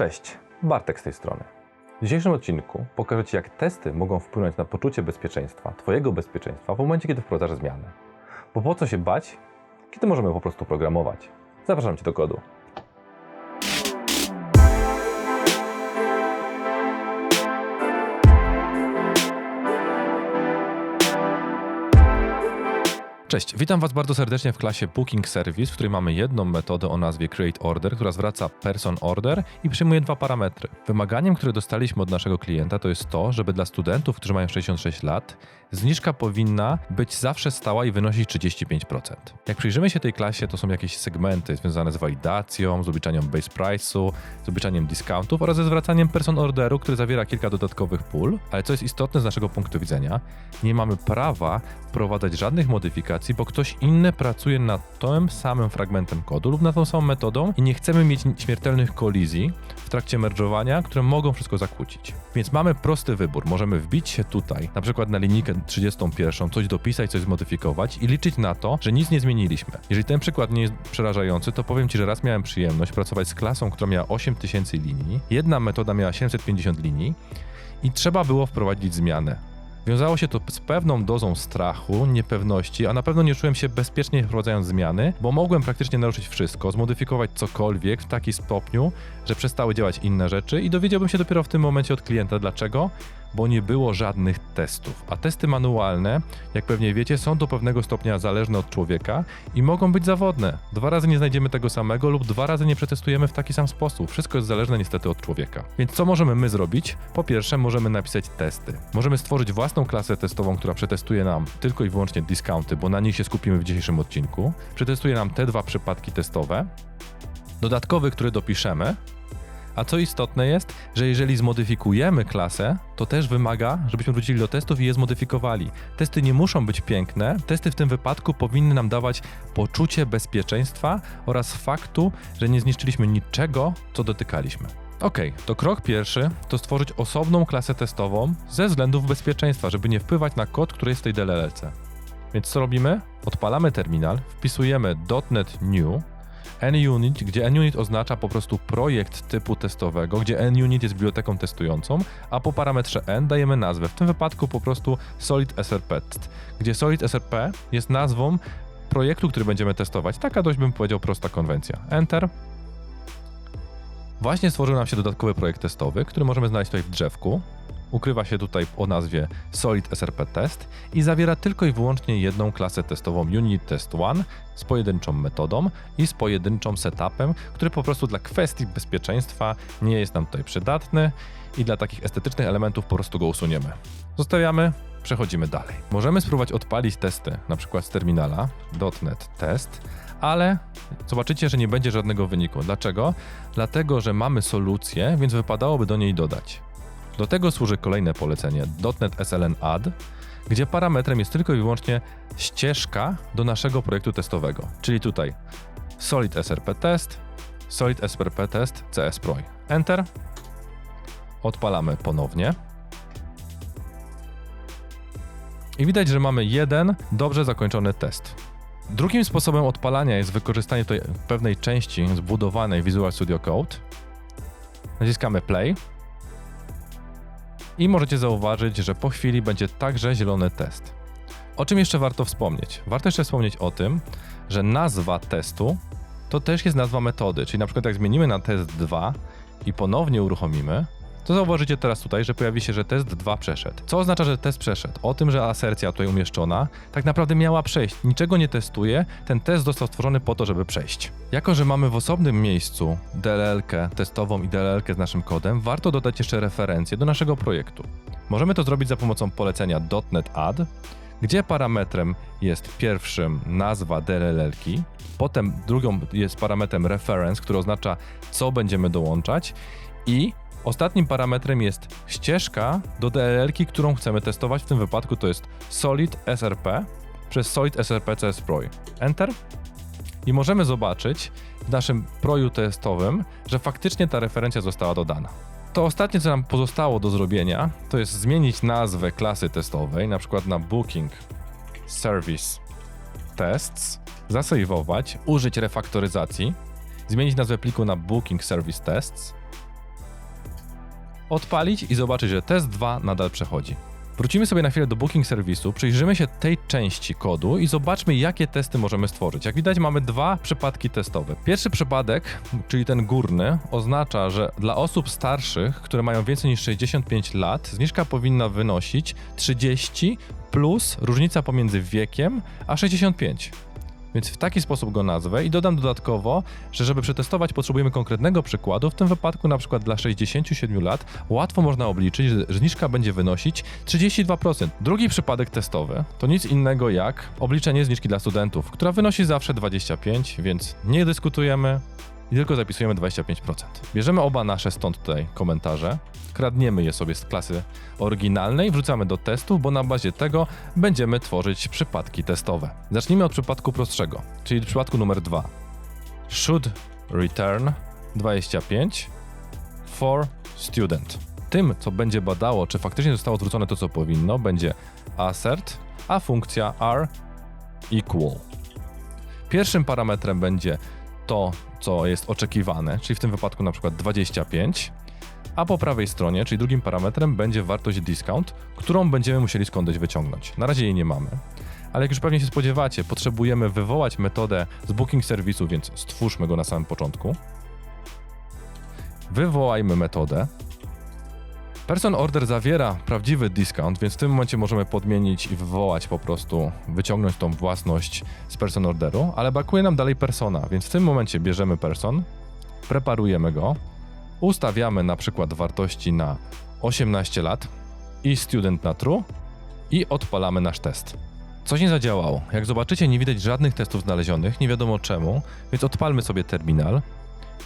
Cześć, Bartek z tej strony. W dzisiejszym odcinku pokażę Ci, jak testy mogą wpłynąć na poczucie bezpieczeństwa, Twojego bezpieczeństwa w momencie, kiedy wprowadzasz zmiany. Bo po co się bać, kiedy możemy po prostu programować? Zapraszam Cię do kodu. Cześć, witam Was bardzo serdecznie w klasie Booking Service, w której mamy jedną metodę o nazwie Create Order, która zwraca person order i przyjmuje dwa parametry. Wymaganiem, które dostaliśmy od naszego klienta, to jest to, żeby dla studentów, którzy mają 66 lat, zniżka powinna być zawsze stała i wynosić 35%. Jak przyjrzymy się tej klasie, to są jakieś segmenty związane z walidacją, z obliczaniem base price'u, z obliczaniem discountów oraz ze zwracaniem person orderu, który zawiera kilka dodatkowych pól, ale co jest istotne z naszego punktu widzenia, nie mamy prawa wprowadzać żadnych modyfikacji, bo ktoś inny pracuje nad tym samym fragmentem kodu lub nad tą samą metodą i nie chcemy mieć śmiertelnych kolizji w trakcie merge'owania, które mogą wszystko zakłócić. Więc mamy prosty wybór. Możemy wbić się tutaj, na przykład na linijkę 31, coś dopisać, coś zmodyfikować i liczyć na to, że nic nie zmieniliśmy. Jeżeli ten przykład nie jest przerażający, to powiem Ci, że raz miałem przyjemność pracować z klasą, która miała 8000 linii, jedna metoda miała 750 linii i trzeba było wprowadzić zmianę. Wiązało się to z pewną dozą strachu, niepewności, a na pewno nie czułem się bezpiecznie wprowadzając zmiany, bo mogłem praktycznie naruszyć wszystko, zmodyfikować cokolwiek w taki stopniu, że przestały działać inne rzeczy i dowiedziałbym się dopiero w tym momencie od klienta dlaczego, bo nie było żadnych testów. A testy manualne, jak pewnie wiecie, są do pewnego stopnia zależne od człowieka i mogą być zawodne. Dwa razy nie znajdziemy tego samego lub dwa razy nie przetestujemy w taki sam sposób. Wszystko jest zależne niestety od człowieka. Więc co możemy my zrobić? Po pierwsze, możemy napisać testy. Możemy stworzyć własną klasę testową, która przetestuje nam tylko i wyłącznie discounty, bo na nich się skupimy w dzisiejszym odcinku. Przetestuje nam te dwa przypadki testowe. Dodatkowy, który dopiszemy, a co istotne jest, że jeżeli zmodyfikujemy klasę, to też wymaga, żebyśmy wrócili do testów i je zmodyfikowali. Testy nie muszą być piękne, testy w tym wypadku powinny nam dawać poczucie bezpieczeństwa oraz faktu, że nie zniszczyliśmy niczego, co dotykaliśmy. Ok, to krok pierwszy to stworzyć osobną klasę testową ze względów bezpieczeństwa, żeby nie wpływać na kod, który jest w tej DLL-ce. Więc co robimy? Odpalamy terminal, wpisujemy .NET New, NUnit, gdzie NUnit oznacza po prostu projekt typu testowego, gdzie NUnit jest biblioteką testującą, a po parametrze N dajemy nazwę, w tym wypadku po prostu Solid SRP, gdzie Solid SRP jest nazwą projektu, który będziemy testować. Taka dość bym powiedział prosta konwencja. Enter. Właśnie stworzył nam się dodatkowy projekt testowy, który możemy znaleźć tutaj w drzewku. Ukrywa się tutaj o nazwie Solid SRP Test i zawiera tylko i wyłącznie jedną klasę testową Unit Test 1 z pojedynczą metodą i z pojedynczym setupem, który po prostu dla kwestii bezpieczeństwa nie jest nam tutaj przydatny i dla takich estetycznych elementów po prostu go usuniemy. Zostawiamy, przechodzimy dalej. Możemy spróbować odpalić testy, na przykład z terminala .NET Test, ale zobaczycie, że nie będzie żadnego wyniku. Dlaczego? Dlatego, że mamy solucję, więc wypadałoby do niej dodać. Do tego służy kolejne polecenie .NET SLN Add, gdzie parametrem jest tylko i wyłącznie ścieżka do naszego projektu testowego. Czyli tutaj Solid SRP Test, Solid SRP Test CS. Enter. Odpalamy ponownie. I widać, że mamy jeden dobrze zakończony test. Drugim sposobem odpalania jest wykorzystanie tutaj pewnej części zbudowanej Visual Studio Code. Naciskamy play i możecie zauważyć, że po chwili będzie także zielony test. O czym jeszcze warto wspomnieć? Warto jeszcze wspomnieć o tym, że nazwa testu to też jest nazwa metody, czyli na przykład jak zmienimy na test 2 i ponownie uruchomimy, to zauważycie teraz tutaj, że pojawi się, że test 2 przeszedł. Co oznacza, że test przeszedł? O tym, że asercja tutaj umieszczona tak naprawdę miała przejść. Niczego nie testuje, ten test został stworzony po to, żeby przejść. Jako, że mamy w osobnym miejscu DLL-kę testową i DLL-kę z naszym kodem, warto dodać jeszcze referencję do naszego projektu. Możemy to zrobić za pomocą polecenia .NET Add, gdzie parametrem jest pierwszym nazwa DLL-ki, potem drugą jest parametrem reference, który oznacza co będziemy dołączać i Ostatnim parametrem jest ścieżka do DLL-ki, którą chcemy testować. W tym wypadku to jest solid SRP przez solid SRP CS Proj. Enter. I możemy zobaczyć w naszym proju testowym, że faktycznie ta referencja została dodana. To ostatnie, co nam pozostało do zrobienia, to jest zmienić nazwę klasy testowej, na przykład na Booking Service Tests, zasejwować, użyć refaktoryzacji, zmienić nazwę pliku na Booking Service Tests, odpalić i zobaczyć, że test 2 nadal przechodzi. Wrócimy sobie na chwilę do booking serwisu, przyjrzymy się tej części kodu i zobaczmy, jakie testy możemy stworzyć. Jak widać, mamy dwa przypadki testowe. Pierwszy przypadek, czyli ten górny, oznacza, że dla osób starszych, które mają więcej niż 65 lat, zniżka powinna wynosić 30 plus różnica pomiędzy wiekiem a 65. Więc w taki sposób go nazwę i dodam dodatkowo, że żeby przetestować potrzebujemy konkretnego przykładu. W tym wypadku na przykład dla 67 lat łatwo można obliczyć, że zniżka będzie wynosić 32%. Drugi przypadek testowy to nic innego jak obliczenie zniżki dla studentów, która wynosi zawsze 25, więc nie dyskutujemy, i tylko zapisujemy 25%. Bierzemy oba nasze stąd tutaj komentarze, kradniemy je sobie z klasy oryginalnej, wrzucamy do testów, bo na bazie tego będziemy tworzyć przypadki testowe. Zacznijmy od przypadku prostszego, czyli przypadku numer 2. Should return 25 for student. Tym, co będzie badało, czy faktycznie zostało zwrócone to, co powinno, będzie assert, a funkcja are equal. Pierwszym parametrem będzie to, co jest oczekiwane, czyli w tym wypadku na przykład 25, a po prawej stronie, czyli drugim parametrem, będzie wartość discount, którą będziemy musieli skądś wyciągnąć. Na razie jej nie mamy. Ale jak już pewnie się spodziewacie, potrzebujemy wywołać metodę z booking serwisu, więc stwórzmy go na samym początku. Wywołajmy metodę. Person order zawiera prawdziwy discount, więc w tym momencie możemy podmienić i wywołać po prostu, wyciągnąć tą własność z person orderu, ale brakuje nam dalej persona, więc w tym momencie bierzemy person, preparujemy go, ustawiamy na przykład wartości na 18 lat i student na true i odpalamy nasz test. Coś nie zadziałało. Jak zobaczycie, nie widać żadnych testów znalezionych, nie wiadomo czemu, więc odpalmy sobie terminal.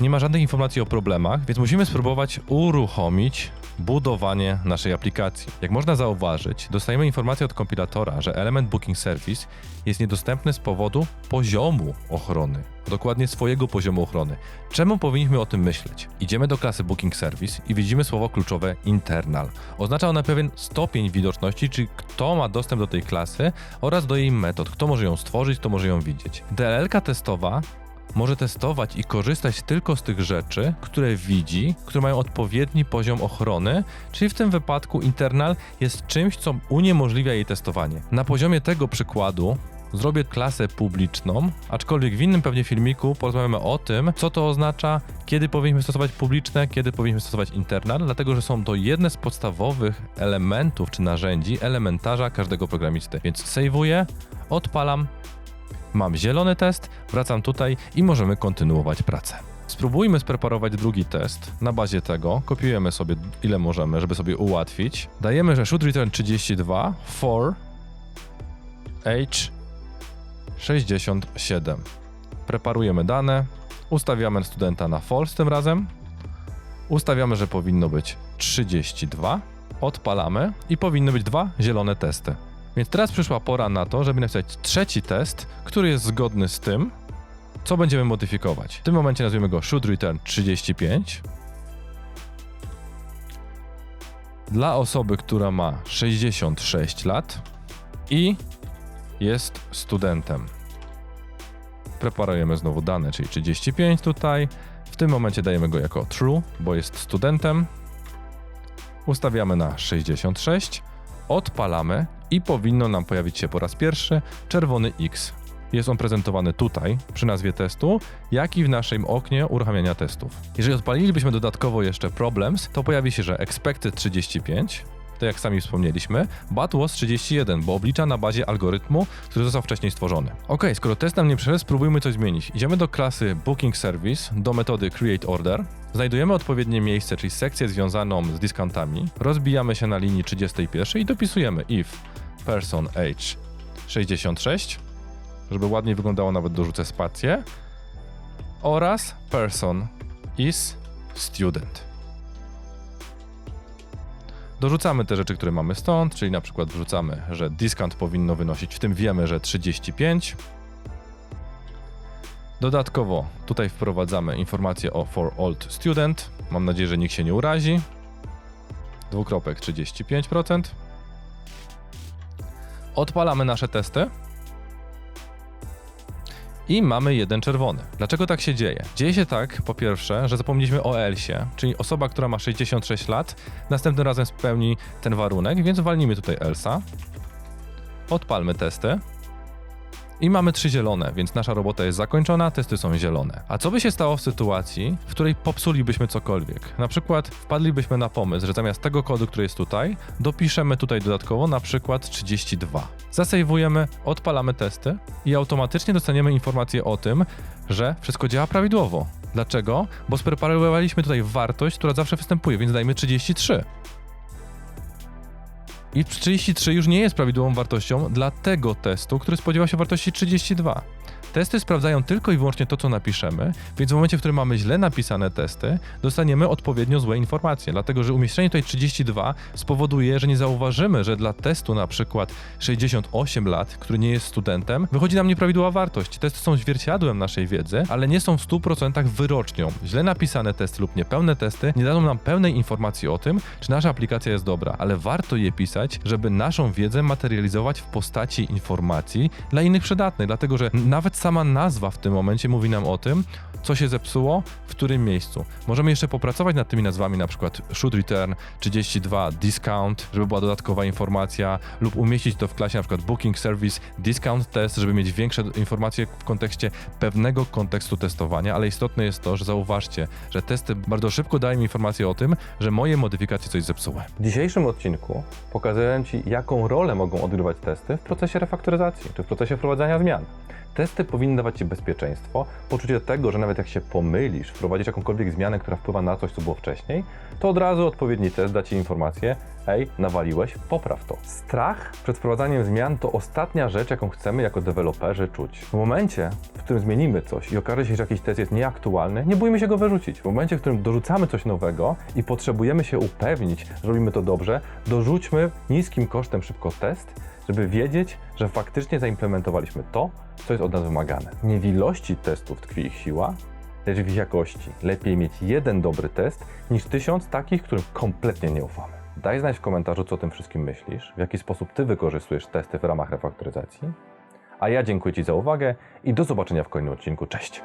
Nie ma żadnych informacji o problemach, więc musimy spróbować uruchomić budowanie naszej aplikacji. Jak można zauważyć, dostajemy informację od kompilatora, że element Booking Service jest niedostępny z powodu poziomu ochrony, dokładnie swojego poziomu ochrony. Czemu powinniśmy o tym myśleć? Idziemy do klasy Booking Service i widzimy słowo kluczowe internal. Oznacza ona pewien stopień widoczności, czyli kto ma dostęp do tej klasy oraz do jej metod, kto może ją stworzyć, kto może ją widzieć. DLL testowa może testować i korzystać tylko z tych rzeczy, które widzi, które mają odpowiedni poziom ochrony, czyli w tym wypadku internal jest czymś, co uniemożliwia jej testowanie. Na poziomie tego przykładu zrobię klasę publiczną, aczkolwiek w innym pewnie filmiku porozmawiamy o tym, co to oznacza, kiedy powinniśmy stosować publiczne, kiedy powinniśmy stosować internal, dlatego że są to jedne z podstawowych elementów czy narzędzi, elementarza każdego programisty. Więc sejwuję, odpalam, Mam zielony test, wracam tutaj i możemy kontynuować pracę. Spróbujmy spreparować drugi test. Na bazie tego kopiujemy sobie ile możemy, żeby sobie ułatwić. Dajemy, że should return 32 for age 67. Preparujemy dane, ustawiamy studenta na false tym razem. Ustawiamy, że powinno być 32. Odpalamy i powinny być dwa zielone testy. Więc teraz przyszła pora na to, żeby napisać trzeci test, który jest zgodny z tym, co będziemy modyfikować. W tym momencie nazwiemy go should return 35. Dla osoby, która ma 66 lat i jest studentem. Preparujemy znowu dane, czyli 35 tutaj. W tym momencie dajemy go jako true, bo jest studentem. Ustawiamy na 66 odpalamy i powinno nam pojawić się po raz pierwszy czerwony X. Jest on prezentowany tutaj przy nazwie testu, jak i w naszym oknie uruchamiania testów. Jeżeli odpalilibyśmy dodatkowo jeszcze problems, to pojawi się, że expected 35, to jak sami wspomnieliśmy, but was 31, bo oblicza na bazie algorytmu, który został wcześniej stworzony. Ok, skoro test nam nie przeszedł, spróbujmy coś zmienić. Idziemy do klasy Booking Service, do metody Create Order, znajdujemy odpowiednie miejsce, czyli sekcję związaną z dyskountami, rozbijamy się na linii 31 i dopisujemy if person age 66, żeby ładniej wyglądało, nawet dorzucę spację, oraz person is student. Dorzucamy te rzeczy, które mamy stąd, czyli na przykład wrzucamy, że discount powinno wynosić, w tym wiemy, że 35. Dodatkowo tutaj wprowadzamy informację o for old student. Mam nadzieję, że nikt się nie urazi. Dwukropek 35%. Odpalamy nasze testy. i mamy jeden czerwony. Dlaczego tak się dzieje? Dzieje się tak, po pierwsze, że zapomnieliśmy o Elsie, czyli osoba, która ma 66 lat, następnym razem spełni ten warunek, więc walnijmy tutaj Elsa. Odpalmy testy. I mamy trzy zielone, więc nasza robota jest zakończona, testy są zielone. A co by się stało w sytuacji, w której popsulibyśmy cokolwiek? Na przykład wpadlibyśmy na pomysł, że zamiast tego kodu, który jest tutaj, dopiszemy tutaj dodatkowo na przykład 32. Zasejwujemy, odpalamy testy i automatycznie dostaniemy informację o tym, że wszystko działa prawidłowo. Dlaczego? Bo spreparowaliśmy tutaj wartość, która zawsze występuje, więc dajmy 33. I 33 już nie jest prawidłową wartością dla tego testu, który spodziewał się wartości 32. Testy sprawdzają tylko i wyłącznie to, co napiszemy, więc w momencie, w którym mamy źle napisane testy, dostaniemy odpowiednio złe informacje, dlatego że umieszczenie tutaj 32 spowoduje, że nie zauważymy, że dla testu na przykład 68 lat, który nie jest studentem, wychodzi nam nieprawidłowa wartość. Testy są zwierciadłem naszej wiedzy, ale nie są w 100% wyrocznią. Źle napisane testy lub niepełne testy nie dadzą nam pełnej informacji o tym, czy nasza aplikacja jest dobra, ale warto je pisać, żeby naszą wiedzę materializować w postaci informacji dla innych przydatnych, dlatego że nawet sama nazwa w tym momencie mówi nam o tym, co się zepsuło, w którym miejscu. Możemy jeszcze popracować nad tymi nazwami, na przykład should return 32 discount, żeby była dodatkowa informacja, lub umieścić to w klasie na przykład booking service discount test, żeby mieć większe informacje w kontekście pewnego kontekstu testowania, ale istotne jest to, że zauważcie, że testy bardzo szybko dają mi informację o tym, że moje modyfikacje coś zepsuły. W dzisiejszym odcinku pokazuję Ci, jaką rolę mogą odgrywać testy w procesie refaktoryzacji czy w procesie wprowadzania zmian. Testy powinny dawać Ci bezpieczeństwo, poczucie tego, że nawet jak się pomylisz, wprowadzisz jakąkolwiek zmianę, która wpływa na coś, co było wcześniej, to od razu odpowiedni test da Ci informację, ej, nawaliłeś, popraw to. Strach przed wprowadzaniem zmian to ostatnia rzecz, jaką chcemy jako deweloperzy czuć. W momencie, w którym zmienimy coś i okaże się, że jakiś test jest nieaktualny, nie bójmy się go wyrzucić. W momencie, w którym dorzucamy coś nowego i potrzebujemy się upewnić, że robimy to dobrze, dorzućmy niskim kosztem szybko test, żeby wiedzieć, że faktycznie zaimplementowaliśmy to, co jest od nas wymagane. Nie w ilości testów tkwi ich siła, lecz w ich jakości. Lepiej mieć jeden dobry test, niż tysiąc takich, którym kompletnie nie ufamy. Daj znać w komentarzu, co o tym wszystkim myślisz, w jaki sposób Ty wykorzystujesz testy w ramach refaktoryzacji. A ja dziękuję Ci za uwagę i do zobaczenia w kolejnym odcinku. Cześć!